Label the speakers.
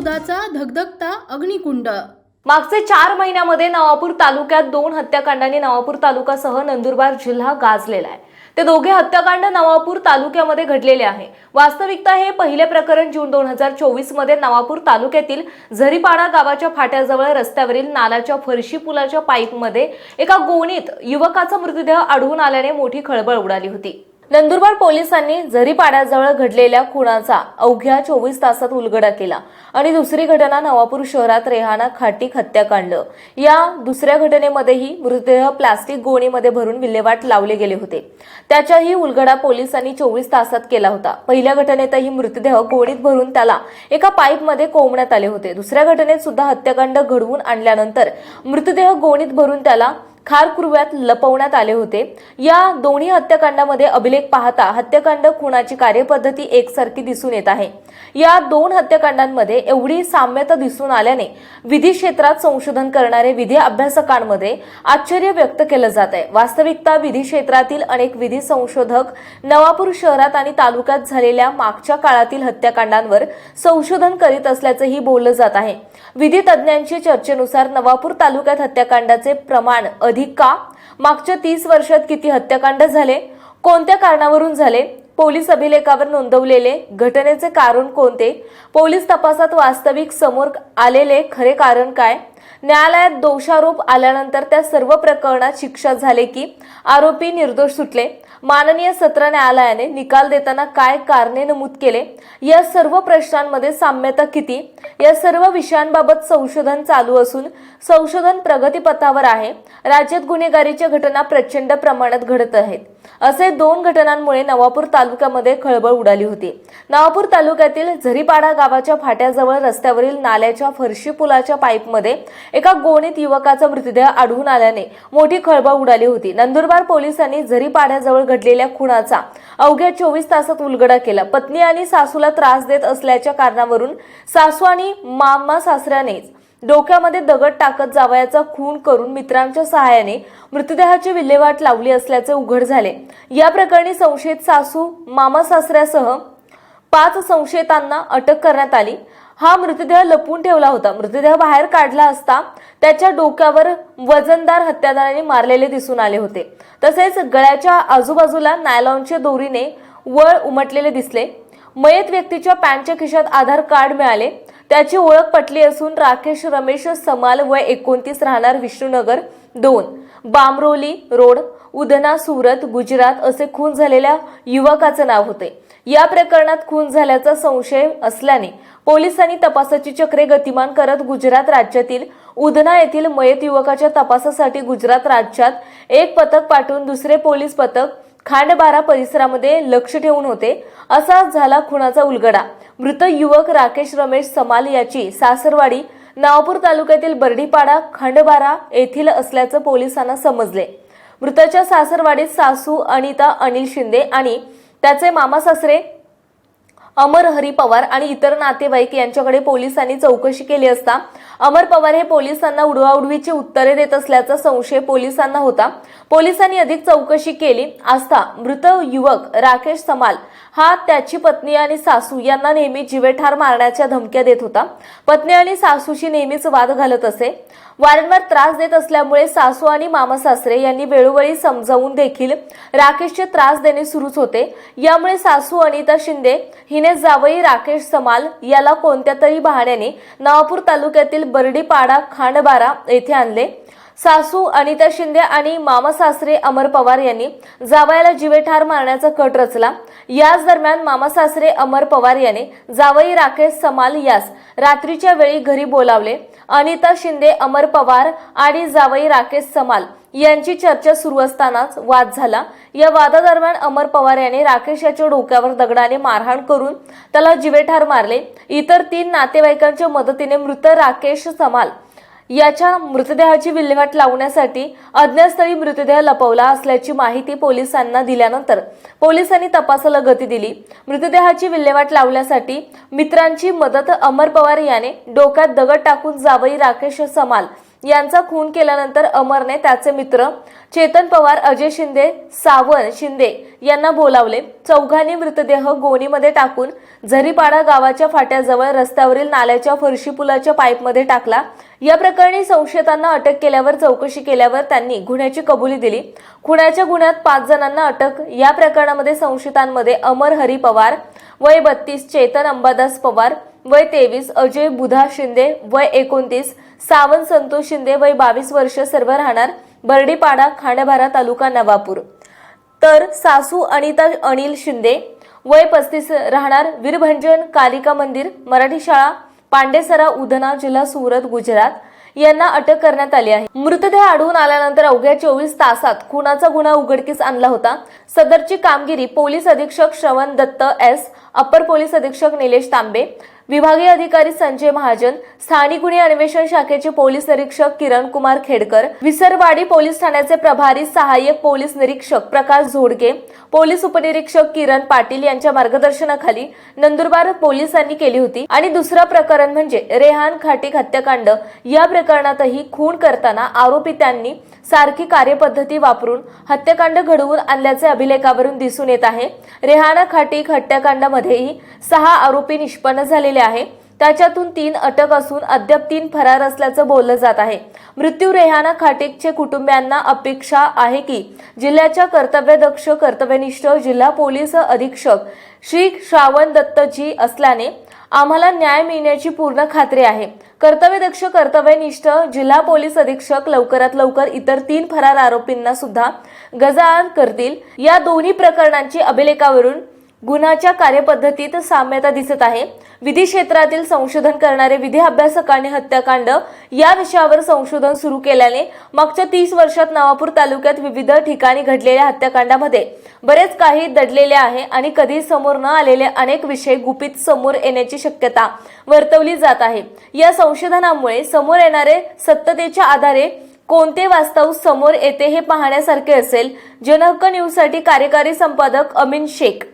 Speaker 1: शोधाचा धगधगता अग्निकुंड.
Speaker 2: मागचे चार महिन्यामध्ये नवापूर तालुक्यात दोन हत्याकांडांनी नवापूर तालुकासह नंदुरबार जिल्हा गाजलेला आहे. ते दोघे हत्याकांड नवापूर तालुक्यामध्ये घडलेले आहे. वास्तविकता हे पहिले प्रकरण जून दोन हजार चोवीसमध्ये नवापूर तालुक्यातील झरीपाडा गावाच्या फाट्याजवळ रस्त्यावरील नालाच्या फरशी पुलाच्या पाईपमध्ये एका गोणीत युवकाचा मृतदेह आढळून आल्याने मोठी खळबळ उडाली होती. नंदुरबार पोलिसांनी झरीपाड्याजवळ घडलेल्या खुनाचा अवघ्या चोवीस तासात उलगडा केला आणि दुसरी घटना नवापूर शहरात रेहाना खाटीक हत्याकांड या दुसऱ्या घटनेमध्येही मृतदेह प्लास्टिक गोणीमध्ये भरून विल्हेवाट लावले गेले होते. त्याच्याही उलगडा पोलिसांनी चोवीस तासात केला होता. पहिल्या घटनेतही मृतदेह गोणीत भरून त्याला एका पाईपमध्ये कोंबण्यात आले होते. दुसऱ्या घटनेत सुद्धा हत्याकांड घडवून आणल्यानंतर मृतदेह गोणीत भरून त्याला खारकुरव्यात लपवण्यात आले होते. या दोन्ही हत्याकांडामध्ये अभिलेख पाहता हत्याकांड खुनाची कार्यपद्धती एकसारखी दिसून येत आहे. या दोन हत्याकांडांमध्ये एवढी साम्यता दिसून आल्याने विधी क्षेत्रात संशोधन करणारे विधी अभ्यासकांमध्ये आश्चर्य व्यक्त केलं जात आहे. वास्तविकता विधी क्षेत्रातील अनेक विधी संशोधक नवापूर शहरात आणि तालुक्यात झालेल्या मागच्या काळातील हत्याकांडांवर संशोधन करीत असल्याचंही बोललं जात आहे. विधी तज्ज्ञांच्या चर्चेनुसार नवापूर तालुक्यात हत्याकांडाचे प्रमाण अधिक का? मागच्या तीस वर्षात किती हत्याकांड झाले? कोणत्या कारणावरून झाले? पोलीस अभिलेखावर नोंदवलेले घटनेचे कारण कोणते? पोलीस तपासात वास्तविक समोर आलेले खरे कारण काय? न्यायालयात दोषारोप आल्यानंतर त्या सर्व प्रकरणात शिक्षा झाले की आरोपी निर्दोष सुटले? माननीय सत्र न्यायालयाने निकाल देताना काय कारणे नमूद केले? या सर्व प्रश्नांमध्ये साम्यता किती? या सर्व विषयांबाबत संशोधन चालू असून संशोधन प्रगतीपथावर आहे. राज्यात गुन्हेगारीच्या घटना प्रचंड प्रमाणात घडत आहेत. असे दोन घटनांमुळे नवापूर तालुक्यामध्ये खळबळ उडाली होती. नवापूर तालुक्यातील झरीपाडा गावाच्या फाट्याजवळ रस्त्यावरील नाल्याच्या फरशी पुलाच्या पाईपमध्ये एका गोणीत युवकाचा मृतदेह आढळून आल्याने मोठी खळबळ उडाली होती. नंदुरबार पोलिसांनी झरीपाड्याजवळ घडलेल्या खुनाचा अवघ्या चोवीस तासात उलगडा केला. पत्नी आणि सासूला त्रास देत असल्याच्या कारणावरून सासू आणि मामा सासऱ्यानेच डोक्यामध्ये दगड टाकत जावयाचा खून करून मित्रांच्या सहाय्याने मृतदेहाची विल्हेवाट लावली असल्याचे उघड झाले. या प्रकरणी संशयित सासू मामा सासऱ्यासह पाच संशयितांना अटक करण्यात आली. हा मृतदेह लपवून ठेवला होता. मृतदेह बाहेर काढला असता त्याच्या डोक्यावर वजनदार हत्यादाराने मारलेले दिसून आले होते. तसेच गळ्याच्या आजूबाजूला नायलॉनच्या दोरीने वळ उमटलेले दिसले. मयत व्यक्तीच्या पॅन्टच्या खिशात आधार कार्ड मिळाले. त्याची ओळख पटली असून राकेश रमेश समाल वय एकोणतीस राहणार विष्णुनगर दोन. बामरोली रोड उधना सुरत गुजरात असे खून झालेल्या युवकाचे नाव होते. या प्रकरणात खून झाल्याचा संशय असल्याने पोलिसांनी तपासाची चक्रे गतिमान करत गुजरात राज्यातील उधना येथील मयत युवकाच्या तपासासाठी गुजरात राज्यात एक पथक पाठवून दुसरे पोलीस पथक खांडबारा परिसरामध्ये लक्ष ठेवून होते. असा झाला खुनाचा उलगडा. मृत युवक राकेश रमेश समाल याची सासरवाडी नावापूर तालुक्यातील बर्डीपाडा खांडबारा येथील असल्याचं पोलिसांना समजले. मृताच्या सासरवाडीत सासू अनिता अनिल शिंदे आणि त्याचे मामा सासरे अमर हरी पवार आणि इतर नातेवाईक यांच्याकडे पोलिसांनी चौकशी केली असता अमर पवार हे पोलिसांना उडवाउडवीची उत्तरे देत असल्याचा संशय पोलिसांना होता. पोलिसांनी अधिक चौकशी केली. असता मृत युवक राकेश समाल हा त्याची पत्नी आणि सासू यांना नेहमी जिवेठार मारण्याच्या धमक्या देत होता. पत्नी आणि सासूशी नेहमीच वाद घालत असे. वारंवार त्रास देत असल्यामुळे सासू आणि मामा सासरे यांनी वेळोवेळी समजावून देखील राकेशचे त्रास देणे सुरूच होते. यामुळे सासू अनिता शिंदे हिने जावई राकेश समाल याला कोणत्या तरी बहाण्याने नवापूर तालुक्यातील बर्डीपाडा खांडबारा येथे आणले. सासू अनिता शिंदे आणि मामा सासरे अमर पवार यांनी जावयाला जिवेठार मारण्याचा कट रचला. याच दरम्यान मामा सासरे अमर पवार याने जावई राकेश समाल यास रात्रीच्या वेळी घरी बोलावले. अनिता शिंदे अमर पवार आणि जावई राकेश समाल यांची चर्चा सुरू असतानाच वाद झाला. या वादादरम्यान अमर पवार याने राकेश याच्या डोक्यावर दगडाने मारहाण करून त्याला जिवेठार मारले. इतर तीन नातेवाईकांच्या मदतीने मृत राकेश समाल याच्या मृतदेहाची विल्हेवाट लावण्यासाठी अज्ञातस्थळी मृतदेह लपवला असल्याची माहिती पोलिसांना दिल्यानंतर पोलिसांनी तपासाला गती दिली. मृतदेहाची विल्हेवाट लावण्यासाठी मित्रांची मदत अमर पवार याने डोक्यात दगड टाकून जावई राकेश समाल यांचा खून केल्यानंतर अमरने त्याचे मित्र चेतन पवार अजय शिंदे सावन शिंदे यांना बोलावले. चौघांनी मृतदेह गोणीमध्ये टाकून झरीपाडा गावाच्या फाट्याजवळ रस्त्यावरील नाल्याच्या फरशी पुलाच्या पाईपमध्ये टाकला. या प्रकरणी संशयितांना अटक केल्यावर चौकशी केल्यावर त्यांनी गुन्ह्याची कबुली दिली. खुनाच्या गुन्ह्यात पाच जणांना अटक. या प्रकरणामध्ये संशयितांमध्ये अमर हरी पवार वय बत्तीस चेतन अंबादास पवार वय तेवीस अजय बुधा शिंदे वय एकोणतीस सावंत संतोष शिंदे वय बावीस वर्ष सर्व राहणार बर्डीपाडा खांडभारा तालुका नवापूर. तर सासू अनिता अनिल शिंदे वय पस्तीस राहणार वीरभंजन कालिका मंदिर मराठी शाळा पांडेसरा उधना जिल्हा सुरत गुजरात. यांना अटक करण्यात आली आहे. मृतदेह आढळून आल्यानंतर अवघ्या चोवीस तासात खुनाचा गुन्हा उघडकीस आणला होता. सदरची कामगिरी पोलीस अधीक्षक श्रवण दत्त एस अप्पर पोलीस अधीक्षक निलेश तांबे विभागीय अधिकारी संजय महाजन स्थानिक गुन्हे अन्वेषण शाखेचे पोलीस निरीक्षक किरण कुमार खेडकर विसरवाडी पोलीस ठाण्याचे प्रभारी सहाय्यक पोलीस निरीक्षक प्रकाश झोडके पोलीस उपनिरीक्षक किरण पाटील यांच्या मार्गदर्शनाखाली नंदुरबार पोलिसांनी केली होती. आणि दुसरं प्रकरण म्हणजे रेहान खाटीक हत्याकांड. या प्रकरणातही खून करताना आरोपी त्यांनी सारखी कार्यपद्धती वापरून हत्याकांड घडवून आणल्याचे अभिलेखावरून दिसून येत आहे. रेहाना खाटीक हत्याकांडामध्येही सहा आरोपी निष्पन्न झालेले आहे. त्याच्यातून तीन अटक असून अद्याप तीन फरार असल्याचं बोललं जात आहे. मृत्यू रेहाना खाटेकचे कुटुंबियांना अपेक्षा आहे की जिल्ह्याच्या कर्तव्यदक्ष कर्तव्यनिष्ठ जिल्हा पोलीस अधीक्षक श्री श्रावण दत्तजी असल्याने आम्हाला न्याय मिळण्याची पूर्ण खात्री आहे. कर्तव्यदक्ष कर्तव्यनिष्ठ जिल्हा पोलीस अधीक्षक लवकरात लवकर इतर तीन फरार आरोपींना सुद्धा गजाआड करतील. या दोन्ही प्रकरणांची अभिलेखावरून गुन्हाच्या कार्यपद्धतीत साम्यता दिसत आहे. विधी क्षेत्रातील संशोधन करणारे विधी अभ्यासकांनी हत्याकांड या विषयावर संशोधन सुरू केल्याने मागच्या तीस वर्षात नवापूर तालुक्यात विविध ठिकाणी घडलेल्या हत्याकांडामध्ये बरेच काही दडलेले आहे आणि कधी समोर न आलेले अनेक विषय गुपित समोर येण्याची शक्यता वर्तवली जात आहे. या संशोधनामुळे समोर येणारे सत्यतेच्या आधारे कोणते वास्तव समोर येते हे पाहण्यासारखे असेल. जनहक्क न्यूजसाठी कार्यकारी संपादक अमीन शेख.